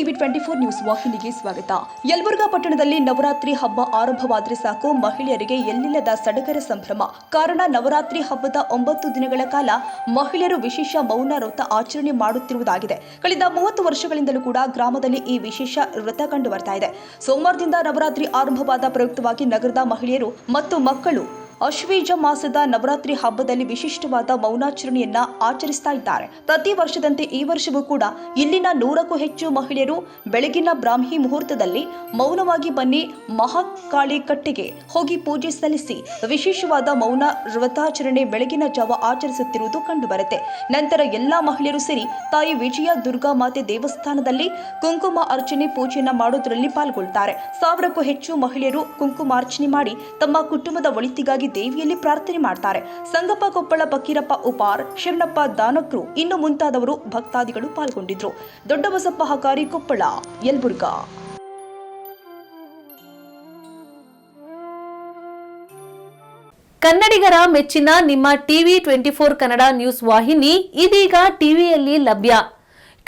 TV twenty four news ವಾಹಿನಿಗೆ ಸ್ವಾಗತ. ಯಲಬುರ್ಗಾ ಪಟ್ಟಣದಲ್ಲಿ ನವರಾತ್ರಿ ಹಬ್ಬ ಆರಂಭವಾದರೆ ಸಾಕು. ಮಹಿಳೆಯರಿಗೆ ಎಲ್ಲಿಲ್ಲದ ಸಡಗರ ಸಂಭ್ರಮ. ಕಾರಣ ನವರಾತ್ರಿ ಹಬ್ಬದ ಒಂಬತ್ತು ದಿನಗಳ ಕಾಲ ಮಹಿಳೆಯರು ವಿಶೇಷ ಮೌನ ವ್ರತ ಆಚರಣೆ ಮಾಡುತ್ತಿರುವುದಾಗಿದೆ. ಕಳೆದ ಮೂವತ್ತು ವರ್ಷಗಳಿಂದಲೂ ಕೂಡ ಗ್ರಾಮದಲ್ಲಿ ಈ ವಿಶೇಷ ವ್ರತ ಕಂಡು ಬರ್ತಾ ಇದೆ. ಸೋಮವಾರದಿಂದ ನವರಾತ್ರಿ ಆರಂಭವಾದ ಪ್ರಯುಕ್ತವಾಗಿ ನಗರದ ಮಹಿಳೆಯರು ಮತ್ತು ಮಕ್ಕಳು ಅಶ್ವೀಜ ಮಾಸದ ನವರಾತ್ರಿ ಹಬ್ಬದಲ್ಲಿ ವಿಶಿಷ್ಟವಾದ ಮೌನಾಚರಣೆಯನ್ನ ಆಚರಿಸ್ತಾ ಇದ್ದಾರೆ. ಪ್ರತಿ ವರ್ಷದಂತೆ ಈ ವರ್ಷವೂ ಕೂಡ ಇಲ್ಲಿನ ನೂರಕ್ಕೂ ಹೆಚ್ಚು ಮಹಿಳೆಯರು ಬೆಳಗಿನ ಬ್ರಾಹ್ಮಿ ಮುಹೂರ್ತದಲ್ಲಿ ಮೌನವಾಗಿ ಬನ್ನಿ ಮಹಾಕಾಳಿ ಕಟ್ಟೆಗೆ ಹೋಗಿ ಪೂಜೆ ಸಲ್ಲಿಸಿ ವಿಶೇಷವಾದ ಮೌನ ವ್ರತಾಚರಣೆ ಬೆಳಗಿನ ಜಾವ ಆಚರಿಸುತ್ತಿರುವುದು ಕಂಡುಬರುತ್ತೆ. ನಂತರ ಎಲ್ಲಾ ಮಹಿಳೆಯರು ಸೇರಿ ತಾಯಿ ವಿಜಯ ದುರ್ಗಾ ಮಾತೆ ದೇವಸ್ಥಾನದಲ್ಲಿ ಕುಂಕುಮ ಅರ್ಚನೆ ಪೂಜೆಯನ್ನ ಮಾಡುವುದರಲ್ಲಿ ಪಾಲ್ಗೊಳ್ತಾರೆ. ಸಾವಿರಕ್ಕೂ ಹೆಚ್ಚು ಮಹಿಳೆಯರು ಕುಂಕುಮಾರ್ಚನೆ ಮಾಡಿ ತಮ್ಮ ಕುಟುಂಬದ ಒಳಿತಿಗಾಗಿ ದೇವಿಯಲ್ಲಿ ಪ್ರಾರ್ಥನೆ ಮಾಡ್ತಾರೆ. ಸಂಗಪ್ಪ ಕೊಪ್ಪಳ ಬಕೀರಪ್ಪ ಉಪಾರ್, ಶರಣಪ್ಪ ದಾನಕ್ರು, ಇನ್ನು ಮುಂತಾದವರು ಭಕ್ತಾದಿಗಳು ಪಾಲ್ಗೊಂಡಿದ್ರು. ದೊಡ್ಡಬಸಪ್ಪ ಹಕಾರಿ ಕೊಪ್ಪಳ, ಯಲ್ಬುರ್ಗ. ಕನ್ನಡಿಗರ ಮೆಚ್ಚಿನ ನಿಮ್ಮ TV twenty four Kannada news ವಾಹಿನಿ ಇದೀಗ ಟಿವಿಯಲ್ಲಿ ಲಭ್ಯ.